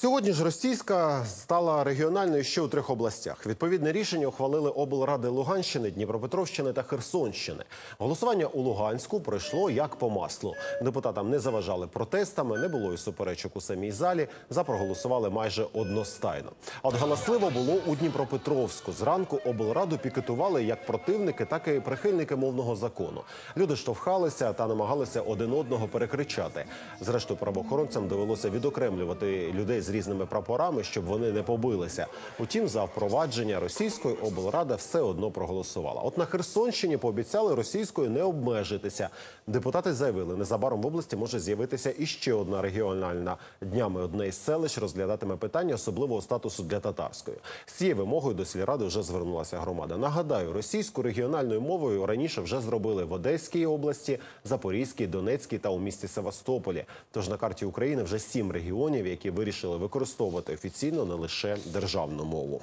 Сьогодні ж російська стала регіональною ще у трьох областях. Відповідне рішення ухвалили облради Луганщини, Дніпропетровщини та Херсонщини. Голосування у Луганську пройшло як по маслу. Депутатам не заважали протестами, не було і суперечок у самій залі. За проголосували майже одностайно. А от галасливо було у Дніпропетровську. Зранку облраду пікетували як противники, так і прихильники мовного закону. Люди штовхалися та намагалися один одного перекричати. Зрештою, правоохоронцям довелося відокремлювати людей з різними прапорами, щоб вони не побилися. Утім, за впровадження російської облрада все одно проголосувала. От на Херсонщині пообіцяли російською не обмежитися. Депутати заявили, незабаром в області може з'явитися іще одна регіональна днями. Одне із селищ розглядатиме питання особливого статусу для татарської. З цією вимогою до сільради вже звернулася громада. Нагадаю, російську регіональною мовою раніше вже зробили в Одеській області, Запорізькій, Донецькій та у місті Севастополі. Тож на карті України вже сім регіонів, які вирішили використовувати офіційно не лише державну мову.